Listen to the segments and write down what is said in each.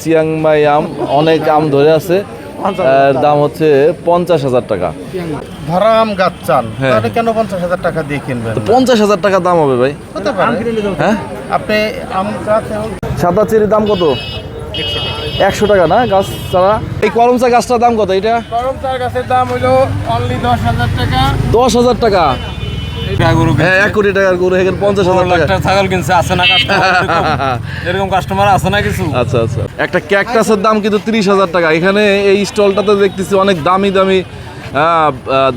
Chiang Mai আম অনেক আম ধরে আছে। এর দাম হচ্ছে পঞ্চাশ হাজার টাকা। ধরা আম গাছ চান হ্যাঁ। তাহলে কেন পঞ্চাশ হাজার টাকা দিয়ে কিনবেন? পঞ্চাশ হাজার টাকা দাম হবে ভাই। হ্যাঁ? আপনি আম গাছ সাদা চেরির দাম কত? একশো টাকা। না গাছ ছাড়া? এই করমচা গাছটার দাম কত এটা? গরম চার গাছের দাম হইল অনলি দশ হাজার টাকা। দশ হাজার টাকা। হ্যাঁ এক কোটি টাকার গরু এখানে পঞ্চাশ হাজার টাকা। ছাগল কিনছে আছে না এরকম কাস্টমার আছে না কিছু? আচ্ছা আচ্ছা। একটা ক্যাকটাসের দাম কিন্তু তিরিশ হাজার টাকা। এখানে এই স্টলটাতে দেখতেছি অনেক দামি দামি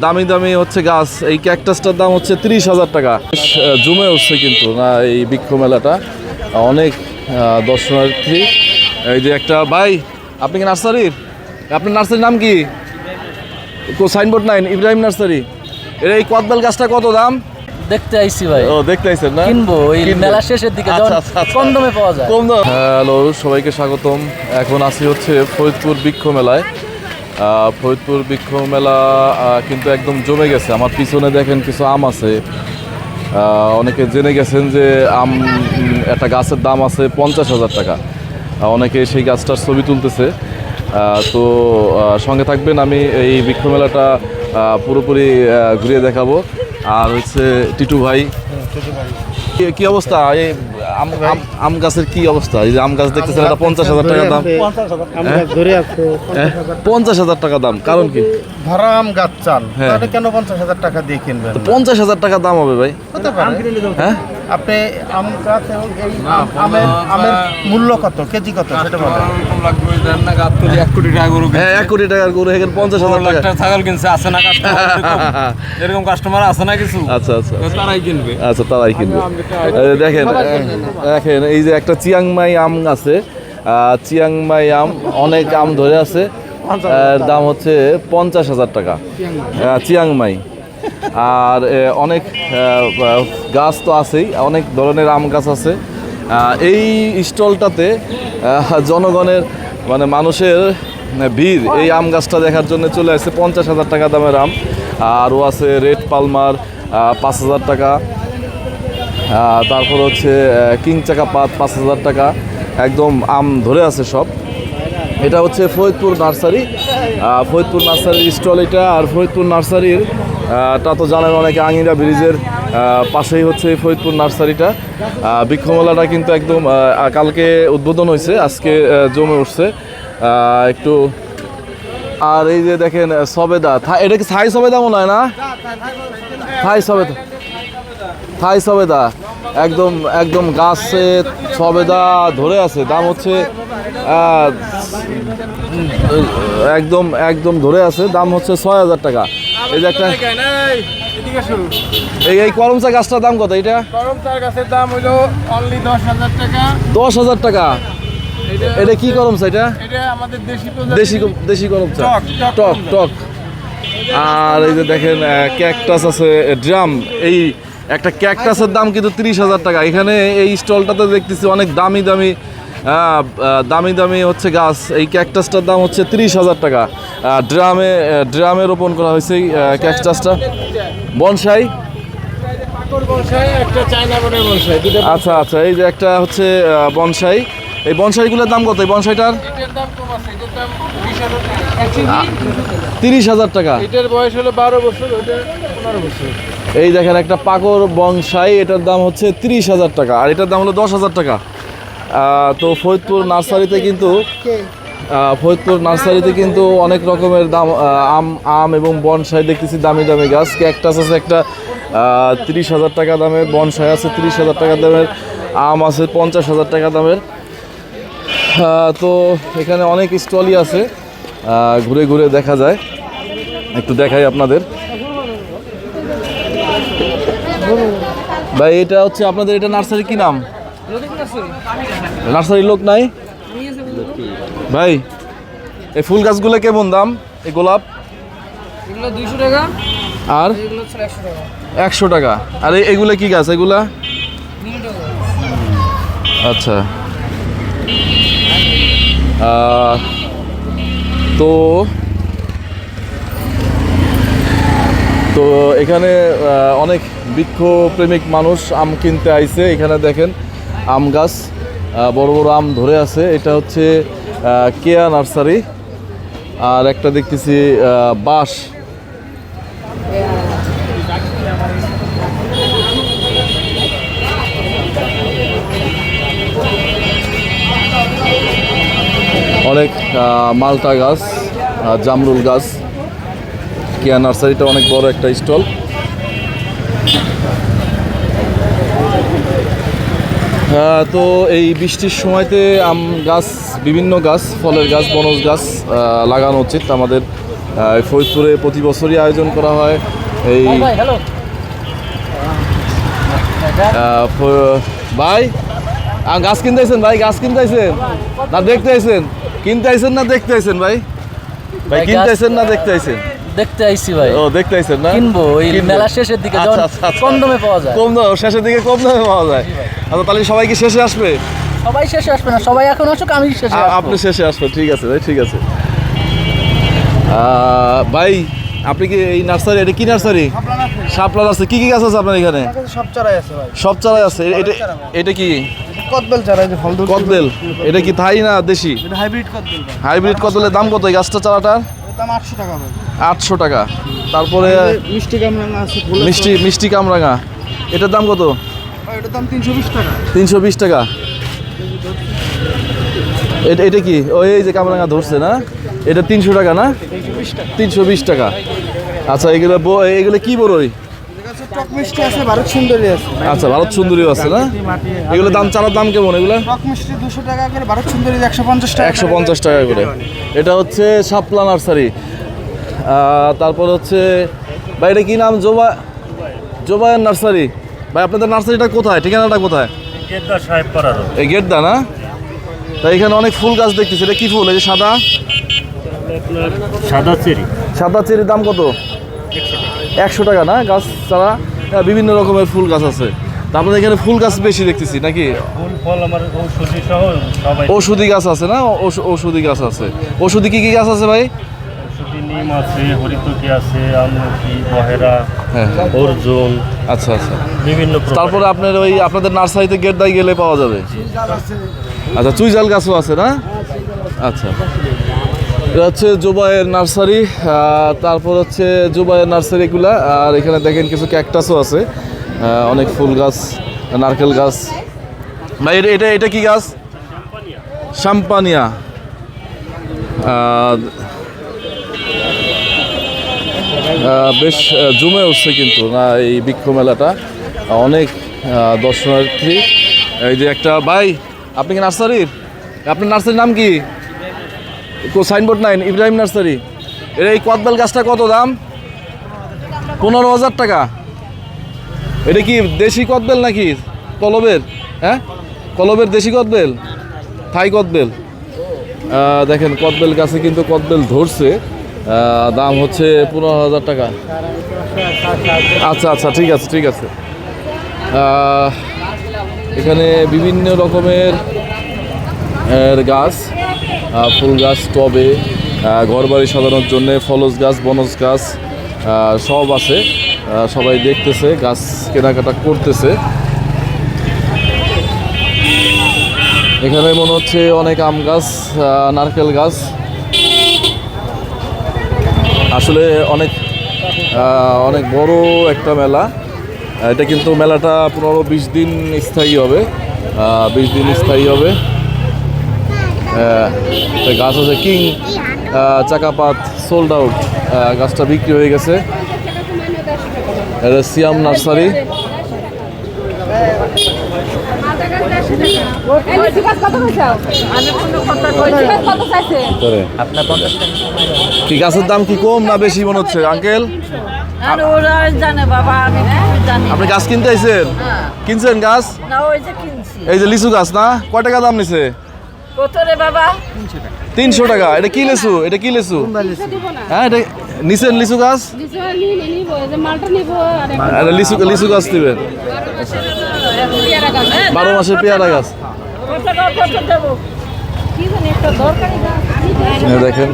দামি দামি হচ্ছে গাছ। এই ক্যাকটাসটার দাম হচ্ছে তিরিশ হাজার টাকা। জমে উঠছে কিন্তু না এই বৃক্ষ মেলাটা। অনেক দর্শনার্থী। এই যে একটা ভাই আপনি কি নার্সারির আপনার নার্সারির নাম কি? সাইনবোর্ড নাইন ইব্রাহিম নার্সারি। এর এই কদবেল গাছটা কত দাম? দেখতে আইছি ভাই। ও দেখতে আইছেন না? কিনবো ওই মেলা শেষের দিকে আচ্ছা, যখন আচ্ছা, আচ্ছা। কম দামে পাওয়া যায়। কম দাম হ্যালো সবাইকে স্বাগতম। এখন আছি হচ্ছে ফরিদপুর বৃক্ষ মেলায়। আহ, ফরিদপুর বৃক্ষ মেলা কিন্তু একদম জমে গেছে। আমার পিছনে দেখেন কিছু আম আছে। আহ, অনেকে জেনে গেছেন যে আম একটা গাছের দাম আছে পঞ্চাশ হাজার টাকা। অনেকে সেই গাছটার ছবি তুলতেছে। আহ, তো সঙ্গে থাকবেন আমি এই বৃক্ষ মেলাটা পুরোপুরি ঘুরিয়ে দেখাবো। আর হচ্ছে টিটু ভাই। কি- কি অবস্থা? এই আম আম- আম গাছের কি অবস্থা? এই যে আম গাছ দেখতেছেন এটা পঞ্চাশ হাজার টাকা দাম। আছে হ্যাঁ? পঞ্চাশ হাজার টাকা। দাম কারণ কি? ধরা আম গাছ চান হ্যাঁ। কেন পঞ্চাশ হাজার টাকা দিয়ে কিনবেন? পঞ্চাশ হাজার টাকা দাম হবে ভাই। হ্যাঁ? আপনি আম গাছ এবং এই আমের আমের মূল্য কত? কেজি কত? সেটা বলেন। লাগবে দেন না গাছ তুলি এক কোটি টাকা গরু হ্যাঁ এক কোটি টাকার গরু এখানে পঞ্চাশ হাজার টাকা। ছাগল কিনছে আছে না এরকম কাস্টমার আছে না কিছু? আচ্ছা আচ্ছা। তারাই কিনবে। আচ্ছা তারাই কিনবে। দেখেন দেখেন এই যে একটা চিয়াংমাই আম আছে চিয়াংমাই আম অনেক আম ধরে আছে দাম হচ্ছে পঞ্চাশ হাজার টাকা। চিয়াংমাই। আর অনেক গাছ তো আছেই, অনেক ধরনের আম গাছ আছে। এই স্টলটাতে জনগণের মানে মানুষের ভিড়। এই আম গাছটা দেখার জন্য চলে আসছে পঞ্চাশ হাজার টাকা দামের আম। আরও আছে রেড পালমার পাঁচ হাজার টাকা। তারপর হচ্ছে কিং চাকা পাত, পাঁচ হাজার টাকা। একদম আম ধরে আছে সব। এটা হচ্ছে ফরিদপুর নার্সারি। ফরিদপুর নার্সারির স্টল এটা। আর ফরিদপুর নার্সারির তা তো জানেন অনেকে আঙিরা ব্রিজের পাশেই হচ্ছে ফরিদপুর নার্সারিটা। বৃক্ষমেলাটা কিন্তু একদম কালকে উদ্বোধন হয়েছে, আজকে জমে উঠছে। একটু, আর এই যে দেখেন সবেদা এটা কি থাই সবেদা মনে হয় না? থাই সবেদা। থাই সবেদা, একদম একদম গাছে সবেদা ধরে আছে, দাম হচ্ছে একদম একদম ধরে আছে, দাম হচ্ছে ছয় হাজার টাকা। এই যে একটা এই এই করমচা গাছটার দাম কত? এটা গরম গাছের দাম হইল অনলি দশ হাজার টাকা। দশ হাজার টাকা? এটা কি করমচা এটা? এটা আমাদের দেশি দেশি ক- দেশি করমচা টক, টক আর এই যে দেখেন ক্যাকটাস আছে ড্রাম। এই একটা ক্যাকটাসের দাম কিন্তু তিরিশ হাজার টাকা। এখানে এই স্টলটাতে দেখতেছি অনেক দামি দামি দামি দামি হচ্ছে গাছ। এই ক্যাকটাসটার দাম হচ্ছে তিরিশ হাজার টাকা। ড্রামে ড্রামে রোপণ করা হয়েছে এই ক্যাকটাসটা বনসাই? আচ্ছা আচ্ছা এই যে একটা হচ্ছে বনসাই। এই বনসাইগুলোর দাম কত? এই বনসাইটার? তিরিশ হাজার টাকা। এটার বয়স হলো বারো বছর বছর এই দেখেন একটা পাকর বংশাই এটার দাম হচ্ছে তিরিশ হাজার টাকা। আর এটার দাম হলো দশ হাজার টাকা। তো ফরিদপুর নার্সারিতে কিন্তু ফরিদপুর নার্সারিতে কিন্তু অনেক রকমের দাম আম আম এবং বনসাই দেখতেছি, দামি দামি গাছ। ক্যাকটাস আছে একটা তিরিশ হাজার টাকা দামের, বনসাই আছে তিরিশ হাজার টাকা দামের, আম আছে পঞ্চাশ হাজার টাকা দামের। তো এখানে অনেক স্টলই আছে ঘুরে ঘুরে দেখা যায়। একটু দেখাই আপনাদের। ভাই, এটা হচ্ছে আপনাদের, এটা নার্সারি কি নাম? নার্সারি লোক নাই? ভাই এই ফুল গাছগুলো কেমন দাম? এই গোলাপ? দুইশো টাকা। আর? একশো টাকা। আর এগুলা কি গাছ? এগুলা? আচ্ছা। তো তো এখানে অনেক বৃক্ষ প্রেমিক মানুষ আম কিনতে আইছে। এখানে দেখেন আম গাছ বড় বড় আম ধরে আছে। এটা হচ্ছে কেয়া নার্সারি। আর একটা দেখতেছি বাঁশ। অনেক মালটা গাছ জামরুল গাছ। কেয়া নার্সারিটা অনেক বড় একটা স্টল হ্যাঁ, তো এই বৃষ্টির সময়তে আম গাছ বিভিন্ন গাছ ফলের গাছ বনজ গাছ লাগানো উচিত। আমাদের ফরিদপুরে প্রতি বছরই আয়োজন করা হয়। এই ভাই গাছ কিনতে আইছেন ভাই গাছ কিনতে আইছেন না দেখতে আইছেন কিনতে আইছেন না দেখতে আইছেন ভাই ভাই কিনতে আইছেন না দেখতে আইছেন দেখতে আইছি ভাই। ও দেখতে আইছেন না? কিনবো ওই মেলা শেষের দিকে আচ্ছা, যখন আচ্ছা, আচ্ছা। কম দামে পাওয়া যায়। কম দাম শেষের দিকে কম দামে পাওয়া যায়। আচ্ছা তাহলে সবাই কি শেষে আসবে? সবাই শেষে আসবে না সবাই এখন আসুক আমি শেষে আসব। আপনি শেষে আসবেন ঠিক আছে ভাই ঠিক আছে। ভাই আপনি কি এই নার্সারি এটা কি নার্সারি? শাপলা নার্সারি কি কি গাছ আছে আপনার এখানে? সব চারাই আছে ভাই। সব চারাই আছে এটা এটা কি? কদবেল চারা এই যে ফল কদবেল এটা কি থাই না দেশি? এটা হাইব্রিড কদবেল হাইব্রিড কদবেলের দাম কত এই গাছটা চারাটার? দাম আটশো টাকা ভাই। আটশো টাকা। তারপরে মিষ্টি কামরাঙা আছে মিষ্টি মিষ্টি কামরাঙা। এটার দাম কত? এটার দাম তিনশো বিশ টাকা। তিনশো বিশ টাকা। এটা এটা কি? ওই এই যে কামরাঙা ধরছে না? এটা তিনশো টাকা না? তিনশো বিশ টাকা। আচ্ছা এগুলো এগুলো কি বড়ই টক মিষ্টি আছে ভারত সুন্দরী আছে। আচ্ছা ভারত আছে না? এগুলো দাম দাম কেমন এগুলো? টক মিষ্টি দুশো টাকা করে ভারত সুন্দরী একশো পঞ্চাশ টাকা একশো পঞ্চাশ টাকা করে। এটা হচ্ছে শাপলা নার্সারি। তারপর হচ্ছে ভাই এটা কি নাম? জোবা জোবায়ের নার্সারি। ভাই আপনাদের নার্সারিটা কোথায়? ঠিকানাটা কোথায়? এই গেটদা না? তাই এখানে অনেক ফুল গাছ দেখতেছি। এটা কি ফুল? এই যে সাদা? সাদা চেরি। সাদা চেরির দাম কত? একশো টাকা না? গাছ ছাড়া? হ্যাঁ, বিভিন্ন রকমের ফুল গাছ আছে। তা আপনাদের এখানে ফুল গাছ বেশি দেখতেছি নাকি? ঔষধি ওষুধি গাছ আছে না? ওষুধি গাছ আছে। ওষুধি কি কি গাছ আছে ভাই? নিম আছে হরিতকি আছে আমলকি বহেরা হ্যাঁ হ্যাঁ। অর্জুন আচ্ছা আচ্ছা। বিভিন্ন তারপরে আপনার ওই আপনাদের নার্সারিতে গেটদাই গেলে পাওয়া যাবে? আচ্ছা চুইজাল গাছও আছে না? আচ্ছা। এটা হচ্ছে জুবাইয়ের নার্সারি তারপর হচ্ছে জুবাইয়ের নার্সারিগুলা আর এখানে দেখেন কিছু ক্যাকটাসও আছে অনেক ফুল গাছ নারকেল গাছ। ভাই এটা এটা এটা কি গাছ? আহ, বেশ জমে উঠছে কিন্তু না এই বৃক্ষ মেলাটা। অনেক দর্শনার্থী। এই যে একটা ভাই, আপনি কি নার্সারির আপনার নার্সারির নাম কি? সাইনবোর্ড নাইন ইব্রাহিম নার্সারি। এর এই কদবেল গাছটা কত দাম? পনেরো হাজার টাকা। এটা কি দেশি কদবেল নাকি? কলবের হ্যাঁ? কলবের দেশি কদবেল? থাই কদবেল। দেখেন, কদবেল গাছে কিন্তু কদবেল ধরছে। দাম হচ্ছে পনেরো হাজার টাকা। আচ্ছা আচ্ছা ঠিক আছে ঠিক আছে। এখানে বিভিন্ন রকমের গাছ ফুল গাছ, টবে ঘর বাড়ি সাজানোর জন্য ফলস গাছ, বনজ গাছ সব আছে। সবাই দেখতেছে, গাছ কেনাকাটা করতেছে। এখানে মনে হচ্ছে অনেক আম গাছ নারকেল গাছ আসলে অনেক অনেক বড় একটা মেলা। এটা কিন্তু মেলাটা পনেরো বিশ দিন স্থায়ী হবে। বিশ দিন স্থায়ী হবে। গাছ আছে কিং চাকাপাত সোল্ড আউট গাছটা বিক্রি হয়ে গেছে। এটা সিয়াম নার্সারি কত চাইছে কি গাছের দাম কি কম না বেশি মনে হচ্ছে আঙ্কেল। আপনি গাছ কিনতে আইছেন? কিনছেন গাছ? না ওই যে কিনছি। এই যে লিচু গাছ না? কয় টাকা দাম নিছে? তিনশো টাকা। এটা কি লিচু? এটা কি লিচু? হ্যাঁ এটা নিছেন লিচু গাছ? লিচু আর নিয়ে নিয়ে নিবো। এই যে মালটা নিবো আর একটা এটা লিচু লিচু গাছ দিবেন। বারো মাসের পেয়ারা গাছ। দেখেন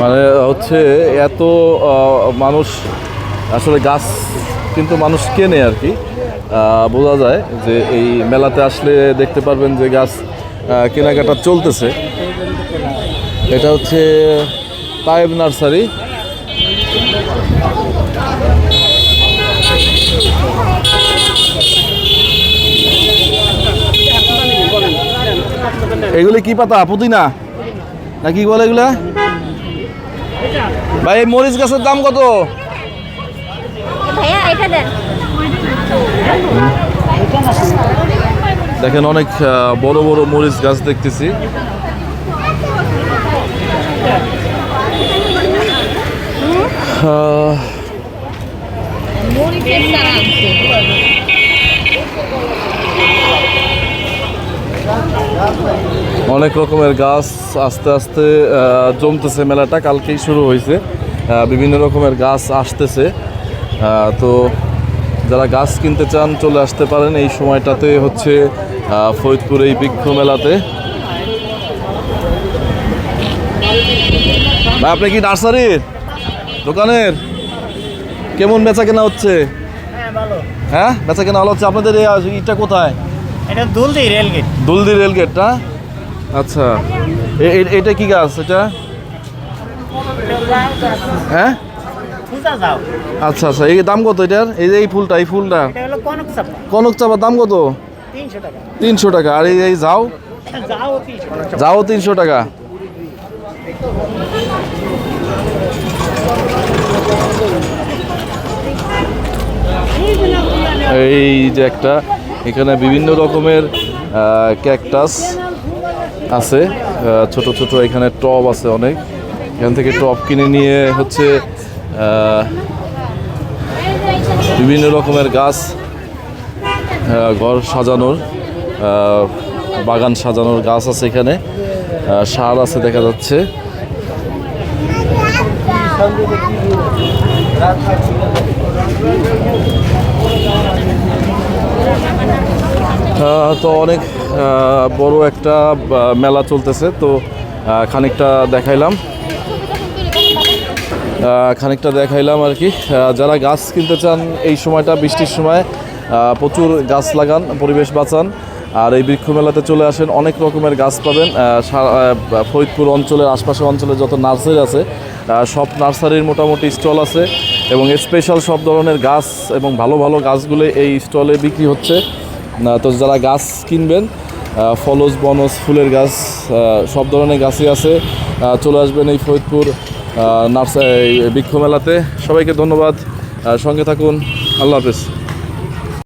মানে হচ্ছে এত মানুষ, আসলে গাছ কিন্তু মানুষ কেনে আর কি। বোঝা যায় যে এই মেলাতে আসলে দেখতে পারবেন যে গাছ কেনাকাটা চলতেছে। এটা হচ্ছে পাইব নার্সারি। এগুলি কি পাতা? পুদিনা? না কি বলে এগুলা? ভাই এই মরিচ গাছের দাম কত? দেখেন অনেক বড় বড় মরিচ গাছ দেখতেছি। মরিচের চারা আনছে অনেক রকমের গাছ আস্তে আস্তে জমতেছে মেলাটা কালকেই শুরু হয়েছে। বিভিন্ন রকমের গাছ আসতেছে। তো যারা গাছ কিনতে চান চলে আসতে পারেন। এই সময়টাতে হচ্ছে ফরিদপুর এই বৃক্ষ মেলাতে। ভাই আপনি কি নার্সারির দোকানের? কেমন বেচা কেনা হচ্ছে? হ্যাঁ বেচা কেনা ভালো হচ্ছে। আপনাদের এই ইটা কোথায়? এটা দুলদি রেলগেট দুলদি রেলগেট না? আচ্ছা। এটা কি গাছ এটা? হ্যাঁ? আচ্ছা আচ্ছা। এই দাম কত এটার? এই যে এই ফুলটা এই ফুলটা। কনক চাপা। চাপার দাম কত? তিনশো টাকা। আর এই যাও। যাও তিনশো টাকা। এই যে একটা এখানে বিভিন্ন রকমের ক্যাকটাস আছে। ছোট ছোট এখানে টব আছে অনেক। এখান থেকে টব কিনে নিয়ে হচ্ছে বিভিন্ন রকমের গাছ ঘর সাজানোর বাগান সাজানোর গাছ আছে এখানে। সার আছে দেখা যাচ্ছে। তো অনেক বড় একটা মেলা চলতেছে। তো খানিকটা দেখাইলাম। খানিকটা দেখাইলাম আর কি। যারা গাছ কিনতে চান এই সময়টা, বৃষ্টির সময় প্রচুর গাছ লাগান, পরিবেশ বাঁচান। আর এই বৃক্ষ মেলাতে চলে আসেন, অনেক রকমের গাছ পাবেন। ফরিদপুর অঞ্চলের আশপাশের অঞ্চলে যত নার্সারি আছে সব নার্সারির মোটামুটি স্টল আছে। এবং স্পেশাল সব ধরনের গাছ এবং ভালো ভালো গাছগুলো এই স্টলে বিক্রি হচ্ছে। তো যারা গাছ কিনবেন ফলস, বনস, ফুলের গাছ সব ধরনের গাছই আছে চলে আসবেন এই ফরিদপুর নার্সারি বৃক্ষ মেলাতে। সবাইকে ধন্যবাদ সঙ্গে থাকুন, আল্লাহ হাফেজ।